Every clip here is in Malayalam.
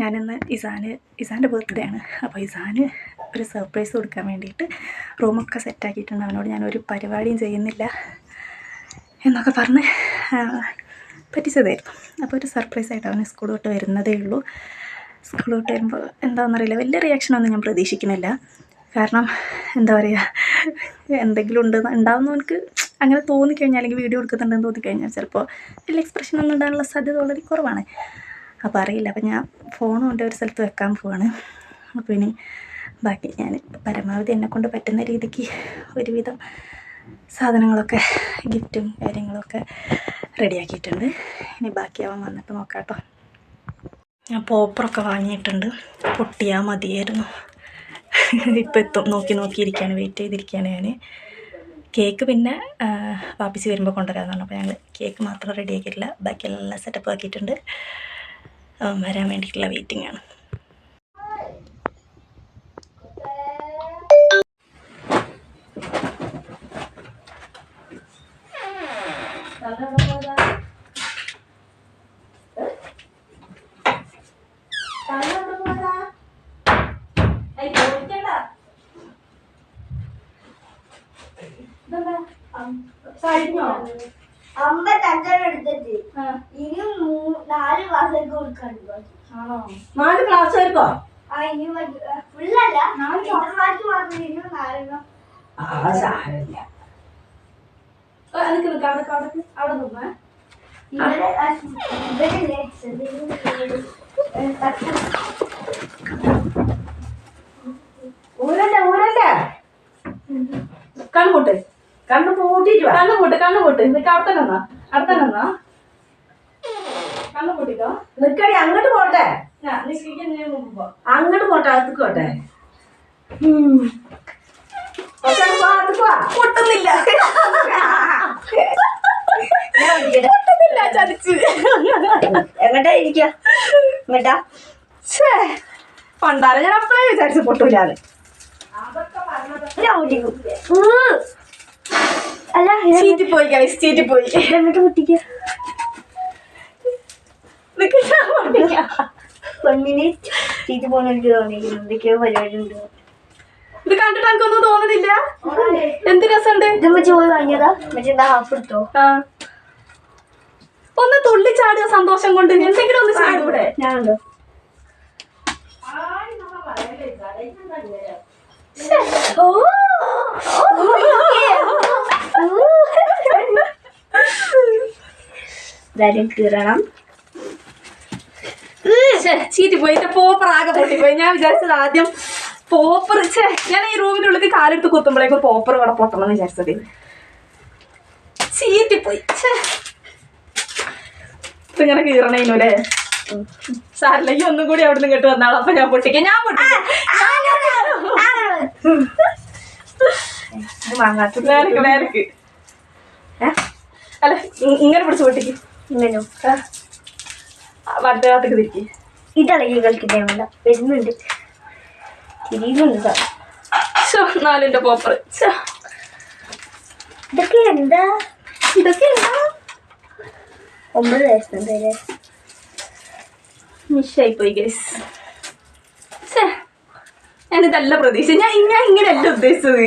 ഞാനിന്ന് ഇസാന് ഇസാന്റെ ബർത്ത്ഡേ ആണ്. അപ്പോൾ ഇസാന് ഒരു സർപ്രൈസ് കൊടുക്കാൻ വേണ്ടിയിട്ട് റൂമൊക്കെ സെറ്റാക്കിയിട്ടുണ്ട് അവനോട് ഞാനൊരു പരിപാടിയും ചെയ്യുന്നില്ല എന്നൊക്കെ പറഞ്ഞ് പറ്റിച്ചതായിരുന്നു. അപ്പോൾ ഒരു സർപ്രൈസ് ആയിട്ട് അവന് സ്കൂൾ തൊട്ട് വരുന്നതേ ഉള്ളൂ. സ്കൂൾ തൊട്ട് വരുമ്പോൾ എന്താണെന്നറിയില്ല വലിയ റിയാക്ഷനൊന്നും ഞാൻ പ്രതീക്ഷിക്കുന്നില്ല. കാരണം എന്താ പറയുക എന്തെങ്കിലും ഉണ്ട് ഉണ്ടാവുന്ന എനിക്ക് അങ്ങനെ തോന്നിക്കഴിഞ്ഞാൽ അല്ലെങ്കിൽ വീഡിയോ എടുക്കുന്നുണ്ടെന്ന് തോന്നിക്കഴിഞ്ഞാൽ ചിലപ്പോൾ വലിയ എക്സ്പ്രഷൻ ഒന്നും ഉണ്ടാകാനുള്ള സാധ്യത വളരെ കുറവാണ്. അപ്പോൾ അറിയില്ല. അപ്പോൾ ഞാൻ ഫോൺ കൊണ്ട് ഒരു സ്ഥലത്ത് വെക്കാൻ പോവാണ്. അപ്പോൾ ഇനി ബാക്കി ഞാൻ പരമാവധി എന്നെ കൊണ്ട് പറ്റുന്ന രീതിക്ക് ഒരുവിധം സാധനങ്ങളൊക്കെ ഗിഫ്റ്റും കാര്യങ്ങളൊക്കെ റെഡിയാക്കിയിട്ടുണ്ട് ഇനി ബാക്കിയാവാൻ വന്നിട്ട് നോക്കാം കേട്ടോ. ഞാൻ പോപ്പറൊക്കെ വാങ്ങിയിട്ടുണ്ട്. പൊട്ടിയാൽ മതിയായിരുന്നു. ഇപ്പം എത്തും. നോക്കി നോക്കിയിരിക്കുകയാണ്. വെയിറ്റ് ചെയ്തിരിക്കുകയാണ് ഞാൻ. കേക്ക് പിന്നെ വാപ്പിച്ച് വരുമ്പോൾ കൊണ്ടുവരാമെന്നാണ്. അപ്പോൾ ഞങ്ങൾ കേക്ക് മാത്രം റെഡിയാക്കിയിട്ടില്ല ബാക്കി എല്ലാം സെറ്റപ്പ് ആക്കിയിട്ടുണ്ട്. അവൻ വരാൻ വേണ്ടിയിട്ടുള്ള വെയിറ്റിംഗ് ആണ് അമ്മ നാല് ക്ലാസ് ആയിരിക്കോ ആ സാരമില്ല. നിൽക്ക് അവിടെ അവിടെ അവിടെ നിന്നേ. ഊരല്ലേ ഊരല്ലേ? കണ്ണുകൂട്ട് കണ്ണു പൂട്ടിട്ട് കണ്ണുകൂട്ട് കണ്ണു കൂട്ട് കണ്ണു കൂട്ട് നിൽക്ക് അവിടെ തന്നെ നിന്നാ? അവിടെ തന്നെ നിന്നാ? കണ്ണു കൂട്ടിക്കോ നിക്കടി അങ്ങോട്ട് പോട്ടെ. അങ്ങോട്ട് പോട്ടെ അകത്തേക്ക് പോട്ടെ. പൊട്ടുന്നില്ല. പൊട്ടുന്നില്ല ചതിച്ച്. എങ്ങട്ടാ ഇരിക്ക? എങ്ങട്ടാ പണ്ടാരം ഞാൻ അപ്പഴേ വിചാരിച്ചു പൊട്ടൂലാന്ന്. അല്ല ചീറ്റി ചീറ്റിപ്പോയി ഗൈസ് ചീറ്റിപ്പോയി. എന്നിട്ട് പൊട്ടിക്ക? ഞാൻ പൊട്ടിക്കാം വൺ മിനിറ്റ് പോകുന്ന എനിക്ക് തോന്നിയിരിക്കുന്നു എന്തൊക്കെയോ പരിപാടി ഉണ്ട് ഇത് കണ്ടിട്ട് എനിക്കൊന്നും തോന്നുന്നില്ല. എന്ത് രസമുണ്ട്? ഇത് മറ്റേ പോയി വാങ്ങിയതാ. മറ്റേ ഹാഫ് എടുത്തോ. ഒന്ന് തുള്ളിച്ചാടുക സന്തോഷം കൊണ്ട് എന്തെങ്കിലും ഒന്ന് ചാടൂടെ ഞാനുണ്ടോ? ഓ. ഇതാരും കീറണം. ചീറ്റി പോയി. പോപ്പർ ആകെ പൊട്ടിപ്പോയി. ഞാൻ വിചാരിച്ചത് ആദ്യം പോപ്പർ ചേ ഞാൻ ഈ റൂമിനുള്ളിൽ കാലെടുത്ത് കുത്തുമ്പോഴേക്കും പോപ്പർ ഇവിടെ പൊട്ടണം വിചാരിച്ചത്. ചീറ്റിപ്പോയി. ഇങ്ങനെ കീറണേനു ഇങ്ങനെ കീറണേനുല്ലേ ഈ ഒന്നും കൂടി അവിടെ നിന്ന് കേട്ട് വന്നാളോ. അപ്പൊ ഞാൻ പൊട്ടിക്കാം. ഞാൻ പൊട്ടിക്കാം? അല്ല ഇങ്ങനെ പിടിച്ച് പൊട്ടിക്ക്. തിരിക്കേ തിരിക്ക്. ഇതളകി കളിക്കുന്നേ വേണ്ട വരുന്നുണ്ട് തിരിയുന്നുണ്ട് നാലിന്റെ പോപ്പർ ഇതൊക്കെ എന്താ? ഇതൊക്കെ എന്താ? ഒമ്പത് വയസ്സുണ്ട് മിസ്സായി പോയി ഗൈസ് ഞാനിതല്ല പ്രതീക്ഷ ഞാൻ ഞാൻ ഇങ്ങനെയല്ല ഉദ്ദേശിച്ചത്.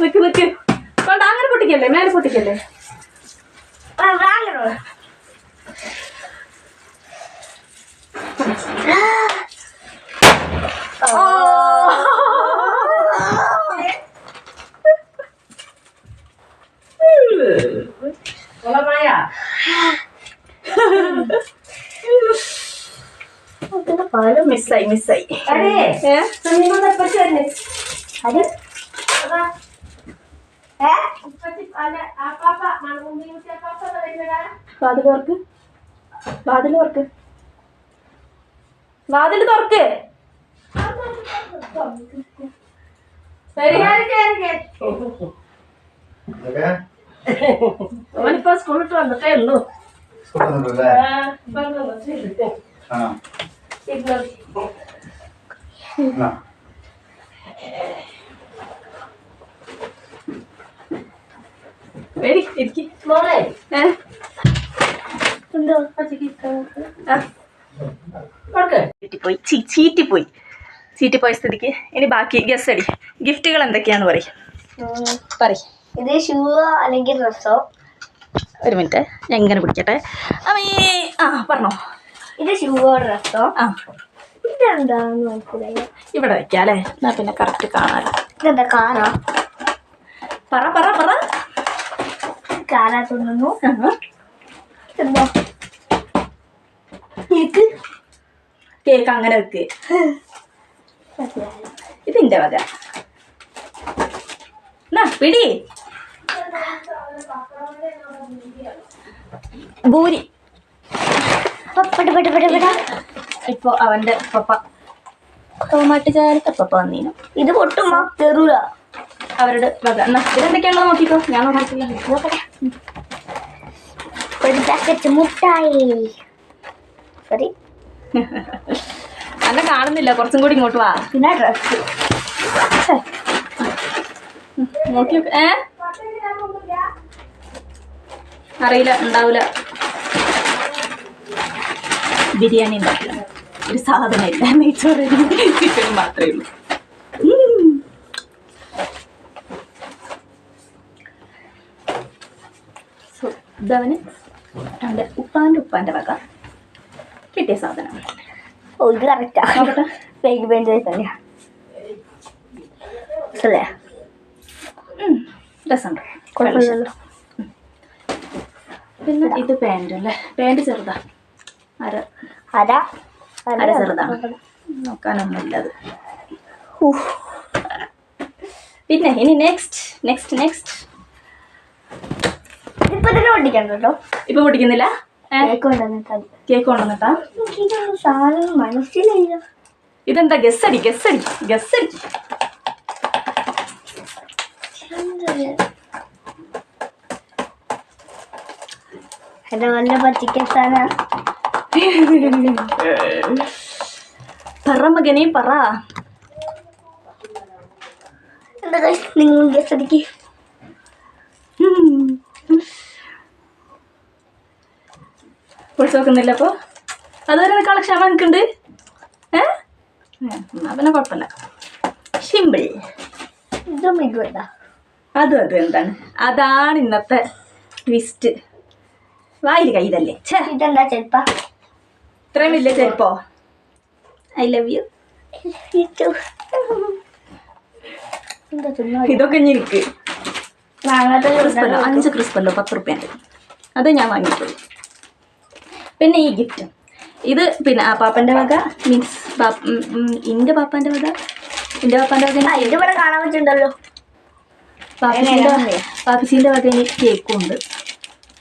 നിക്ക് നിക്ക്. അങ്ങനെ പൊട്ടിക്കല്ലേ? മേലെ പൊട്ടിക്കല്ലേ? പാലും മിസ്സായി മിസ്സായി അതെ വാതിൽ വർക്ക് വാതിൽ തുറക്ക് വാതിൽ തുറക്ക്. അവനിപ്പോ സ്കൂളിട്ട് വന്നിട്ടേ ഉള്ളൂ. സ്കൂളിൽ ആ ആ വരി ഇരിക്ക് മോളെ ഏ എന്തോ ചീറ്റിപ്പോയി. ചീ ചീറ്റിപ്പോയി. ചീറ്റിപ്പോയ സ്ഥിതിക്ക്. ഇനി ബാക്കി ഗസ് അടി. ഗിഫ്റ്റുകൾ എന്തൊക്കെയാന്ന് പറയും. പറയും. ഇത് ഷൂ അല്ലെങ്കിൽ ഡ്രസ്സോ? ഒരു മിനിറ്റ്. ഞാൻ ഇങ്ങനെ പിടിക്കട്ടെ. അമ്മേ ആ പറഞ്ഞോ. ഇത് ഷൂവോ ഡ്രസ്സോ? ആ. ഇതെന്താന്ന് മനസ്സിലായി ഇവിടെ വെക്കാം അല്ലേ? എന്നാ പിന്നെ കറക്റ്റ് കാണാലോ. ഇതെന്താ കാറാ? പറ പറ പറ. കാറാ തിന്നുന്നു. എന്താ കേക്ക് കേക്ക് അങ്ങനെ വെക്ക്. ഇതിന്റെ വക. പിടി. ഭൂരി. ഇപ്പൊ അവന്റെ പപ്പ. ടോമാറ്റോ ചേർത്ത പപ്പ വന്നീനു. ഇത് പൊട്ടുമ്പോ തെറൂല. അവരുടെ വക. എന്നാ ഇതെന്തൊക്കെയാണോ നോക്കിക്കോ. ഞാൻ ഒരു പാക്കറ്റ് മുട്ടായി. സോറി അന്നെ കാണുന്നില്ല. കുറച്ചും കൂടി ഇങ്ങോട്ട് വാ. പിന്നെ ഡ്രസ് നോക്കി ഏ? അറിയില്ല. ഉണ്ടാവില്ല ബിരിയാണി ഉണ്ടാക്കില്ല. ഒരു സാധനമില്ല നെയ്ച്ചോറ് ചിക്കനും മാത്രമേ ഉള്ളൂ. സോ ഇതവന് അവന്റെ ഉപ്പാന്റെ ഉപ്പാന്റെ വക. കിട്ടിയ സാധനം. ഓ ഇത് കറക്റ്റാ നോക്കട്ടെ ഫേക്ക് പെയിന്റ് തന്നെയാ അല്ലേ. രസമുണ്ട് കുഴപ്പമില്ലല്ലോ. പിന്നെ ഇത് പാന്റ് അല്ലേ? പാന്റ് ചെറുതാ. അര. അര? അര ചെറുതാണ് നോക്കാനൊന്നുമില്ല അത്. പിന്നെ ഇനി നെക്സ്റ്റ് നെക്സ്റ്റ് നെക്സ്റ്റ് ഇപ്പൊ തന്നെ പൊട്ടിക്കണ്ടോ? ഇപ്പൊ പൊട്ടിക്കുന്നില്ല? കേക്ക് കൊണ്ടുവന്നിട്ടാ സാധനം മനസ്സിലായില്ല ഇതെന്താ? ഗസ്സടി ഗസ്സടി അടി ഗസ് അടി. എന്റെ വല്ല പറ്റിക്കാൻ സാധന പറ മകനെ പറ. നിങ്ങൾ ഗസ് പൊളിച്ചു നോക്കുന്നില്ല അപ്പൊ? അതുവരെ നിൽക്കാനുള്ള ക്ഷമ എനിക്കുണ്ട് ഏ? പിന്നെ കുഴപ്പമില്ല. സിമ്പിൾ ഇതും ഇതും എന്താ അതും അതും എന്താണ്? അതാണ് ഇന്നത്തെ ട്വിസ്റ്റ് വായിൽ കൈതല്ലേ ഇതെന്താ ചെലപ്പ ഇത്രയും വലിയ ചെരുപ്പോ? I love you. ഇതൊക്കെ എനിക്ക്. ക്രിസ്പല്ലോ അഞ്ച് ക്രിസ്പല്ലോ പത്ത് റുപ്യന്റെ. അത് ഞാൻ വാങ്ങിയിട്ടുള്ളൂ പിന്നെ ഈ ഗിഫ്റ്റ് ഇത് പിന്നെ ആ പാപ്പന്റെ വക മീൻസ് എന്റെ പാപ്പന്റെ വക എന്റെ പാപ്പന്റെ വക എന്റെ ഇവിടെ കാണാൻ പറ്റുന്നുണ്ടല്ലോ. പാപ്പിസിന്റെ പാപ്പിച്ചീന്റെ വക എനിക്ക് കേക്കും ഉണ്ട്.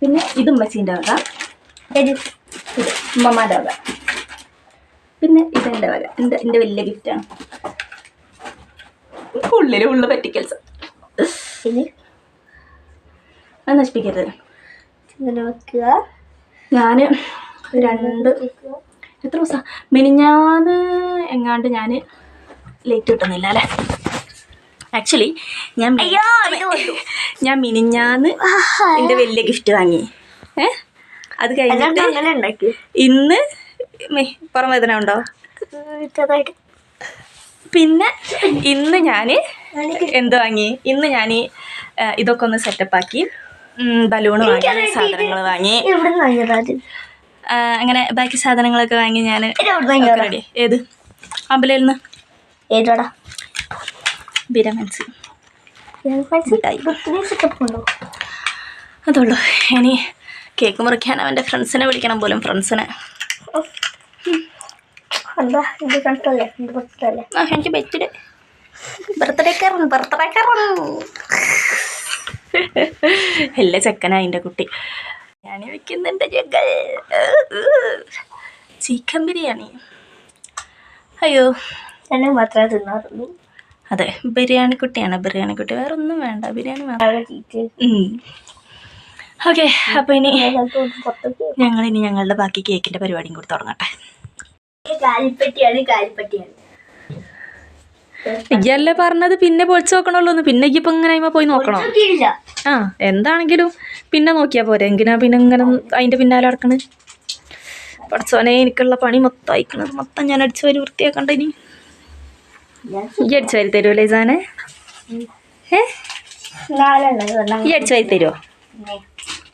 പിന്നെ ഇത് ഉമ്മച്ചീന്റെ വക. ഇത് ഉമ്മമാന്റെ വക. പിന്നെ ഇതെന്റെ വക. എന്റെ എന്റെ വലിയ ഗിഫ്റ്റാണ് ഉള്ളിൽ ഉള്ള പറ്റിക്കൽസ് അത് നശിപ്പിക്കരുത്. ഞാൻ വെക്കുക. ഞാൻ രണ്ട് എത്ര ദിവസമാണ് മിനിഞ്ഞാന്ന് എങ്ങാണ്ട് ഞാൻ ലേറ്റ് കിട്ടുന്നില്ല അല്ലേ? ആക്ച്വലി ഞാൻ ഞാൻ മിനിഞ്ഞാന്ന് എന്റെ വലിയ ഗിഫ്റ്റ് വാങ്ങി. ഏ? അത് കഴിഞ്ഞിട്ട് ഇന്ന് മേ പുറം വേദന ഉണ്ടോ? പിന്നെ ഇന്ന് ഞാൻ എന്ത് വാങ്ങി? ഇന്ന് ഞാൻ ഇതൊക്കെ ഒന്ന് സെറ്റപ്പ് ആക്കി. ബലൂൺ വാങ്ങി സാധനങ്ങൾ വാങ്ങി. അങ്ങനെ ബാക്കി സാധനങ്ങളൊക്കെ വാങ്ങി ഞാൻ റെഡി ഏത്? അമ്പലയിൽ നിന്ന്. ഏതോടാ? ബിരമൻസ്. അതുള്ളൂ. ഇനി കേക്ക് മുറിക്കാൻ അവന്റെ ഫ്രണ്ട്സിനെ വിളിക്കണം പോലും ഫ്രണ്ട്സിനെ എനിക്ക് ബർത്ത്ഡേ ബർത്ത്ഡേക്കാരൻ ബർത്ത്ഡേക്കാരൻ എല്ലാ ചെക്കനാ എന്റെ കുട്ടി. ബിരിയാണി വെക്കുന്നുണ്ട് ഞങ്ങൾ. ചിക്കൻ ബിരിയാണി. അയ്യോ ഞാൻ മാത്രമേ തിന്നാറുള്ളൂ. അതെ ബിരിയാണി കുട്ടിയാണ്. ബിരിയാണി കുട്ടി വേറെ ഒന്നും വേണ്ട. ബിരിയാണി ഓക്കെ അപ്പോൾ ഇനി ഞങ്ങൾ ഇനി ഞങ്ങളുടെ ബാക്കി കേക്കിന്റെ പരിപാടിയും കൂടി തുടങ്ങട്ടെ. കാലിപ്പറ്റിയാണ് കാലിപ്പറ്റിയാണ് ഇയ്യല്ലേ പറഞ്ഞത് പിന്നെ പൊളിച്ചു നോക്കണുള്ളൂ പിന്നെ ഇപ്പൊ ഇങ്ങനെ അതിമ്മ പോയി നോക്കണോ? ആ എന്താണെങ്കിലും പിന്നെ നോക്കിയാ പോരെ. എങ്കിനാ പിന്നെ ഇങ്ങനെ അതിന്റെ പിന്നാലെ അടക്കണ് പഠിച്ചോനെ എനിക്കുള്ള പണി മൊത്തം അയക്കണത് മൊത്തം ഞാൻ അടിച്ചു വരി വൃത്തിയാക്കണ്ട ഇനി? ഈ അടിച്ചു വരി തരുമല്ലേ ഇസാനെ ഏ? ഈ അടിച്ചു വരി തരുമോ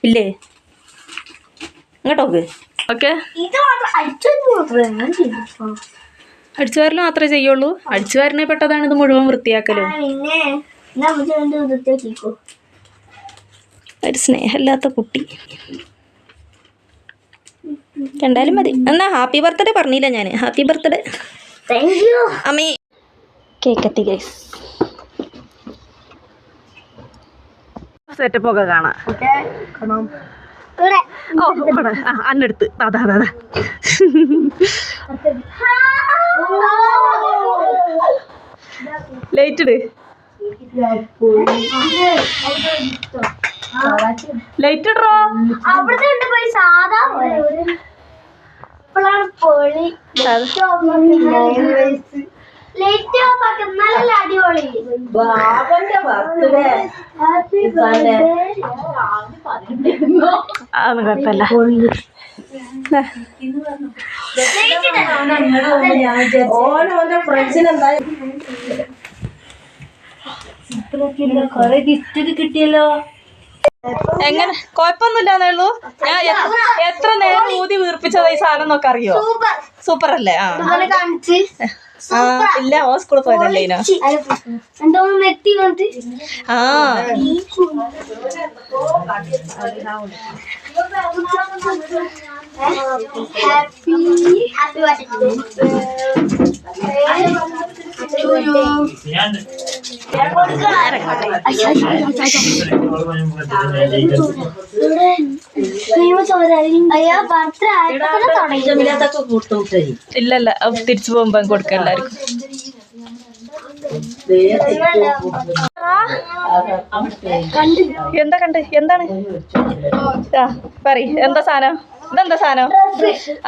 ഇല്ലേ? ഇങ്ങോട്ടോക്ക് ഓക്കെ. അടിച്ചു വാരൽ മാത്രമേ ചെയ്യുള്ളൂ. അടിച്ചു വാരനെ പെട്ടതാണ് ഇത് മുഴുവൻ വൃത്തിയാക്കലും. ഒരു സ്നേഹമില്ലാത്ത കുട്ടി. കണ്ടാലും മതി. എന്നാ ഹാപ്പി ബർത്ത്ഡേ പറഞ്ഞില്ല ഞാൻ ഹാപ്പി ബർത്ത്ഡേ. താങ്ക് യു അമ്മേ. കേക്കത്തി ഗൈസ് സെറ്റപ്പ് ഒക്കെ കാണാം. ഓ ഇവിടെ ആ അന്നെടുത്ത്. അതാ അതാ അതാ ലൈറ്റ് ഇട്. ലൈറ്റ് ഇടറോ? അവിടുത്തെ ഉണ്ട് പോയി സാധാ പോലെ. ഇപ്പോഴാണ് പൊളി. ലൈറ്റ് ഓഫ് ആക്കി നല്ല അടിപൊളി. ബാബന്റെ ബർത്ത്ഡേ. ഹാപ്പി. അതൊന്നും കുഴപ്പമില്ല. ഫ്രണ്ട്സിന് കൊറേ ഗിഫ്റ്റ് കിട്ടിയല്ലോ. എങ്ങനെ? കുഴപ്പമൊന്നുമില്ലാന്നേ ഉള്ളൂ ഞാൻ എത്ര നേരം ഊതി വീർപ്പിച്ചതാ ഈ സാധനം എന്നൊക്കെ അറിയോ? സൂപ്പർ. സൂപ്പർ അല്ലേ ആ കാണിച്ച്. ആ ഇല്ല ഓ സ്കൂളിൽ പോയതല്ലേ ആ. ഹാപ്പി. ഹാപ്പി അയ്യോ ബർത്ത്ഡേ ആയപ്പോൾ തുടങ്ങി ഇല്ലാത്തൊക്കെ കൂട്ടുമുട്ടേ ഇല്ല ഇല്ല അത് തിരിച്ചു പോകുമ്പോ കൊടുക്കാം എല്ലാവർക്കും. എന്താ കണ്ട്? എന്താണ്? ആ പറ എന്താ സാധനം? ഇതെന്താ സാധനം?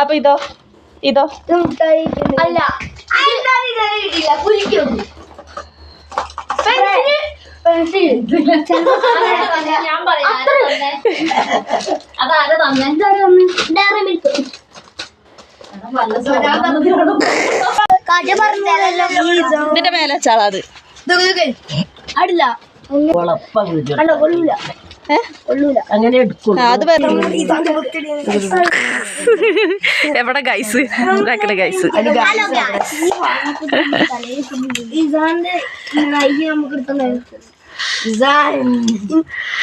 അപ്പൊ ഇതോ? ഇതോ? അല്ല എന്താണ് ഇതുവരെ കിട്ടിയില്ല കുലിക്കും ഞാൻ പറയാം അതാരാ തന്നെ ഡയറി മിൽക്ക് ഇതിന്റെ മേലെ ചാളാത് അടില്ല അങ്ങനെ അത് എവിടെ ഗൈസ് ഉണ്ടാക്കണ ഗൈസ് നമുക്ക്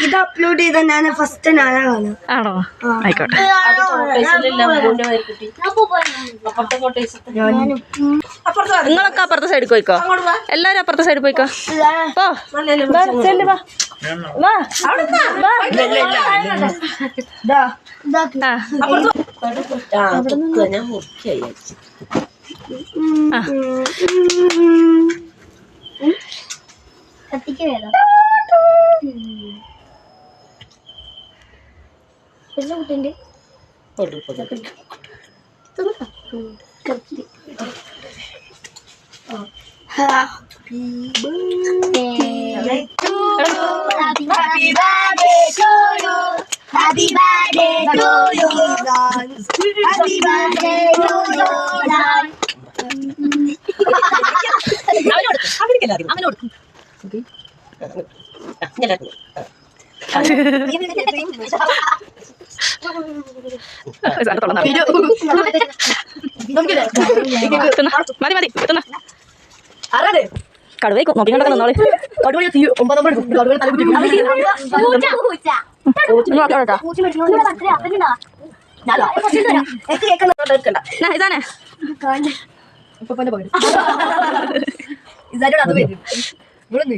ഇത് അപ്ലോഡ് ചെയ്ത ഞാൻ ഫസ്റ്റ് ഞാനാ ആണോ ആയിക്കോട്ടെ നിങ്ങളൊക്കെ അപ്പുറത്തെ സൈഡിൽ പോയിക്കോ? എല്ലാരും അപ്പുറത്തെ സൈഡിൽ പോയിക്കോ? പോ. ഞാൻ മുറിക്കായി. ആ. കത്തിക്ക് വേണം പിന്നെ കുട്ടിണ്ട് Happy birthday to you. Happy birthday to you. Happy birthday to you. Happy birthday to you. സ്ഥലത്തുള്ള മതി മതി തിന്ന കടുവേ നോക്കി കണ്ടൊക്കെ നിന്നോളി പൂച്ച പൂച്ച പൂച്ച മേടിച്ചോണ്ട് പത്ര അപ്പനുണ്ടാ ഇതാനെ ഏ, അപ്പൊ- വെക്കല്ലേ,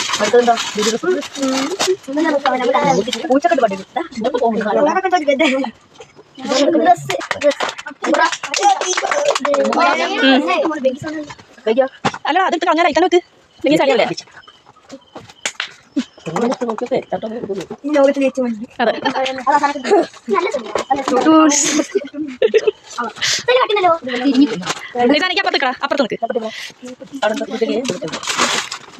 you. മാറിയിരിക്കുന്ന ഡ്രസ് അല്ല അതിട്ട് കളഞ്ഞാൽ അയക്കാൻ നോക്ക് നിങ്ങൾ കൊടുക്കുന്നു ലോകത്തിലെ ഏറ്റവും അപ്പുറത്ത് നിൽക്ക്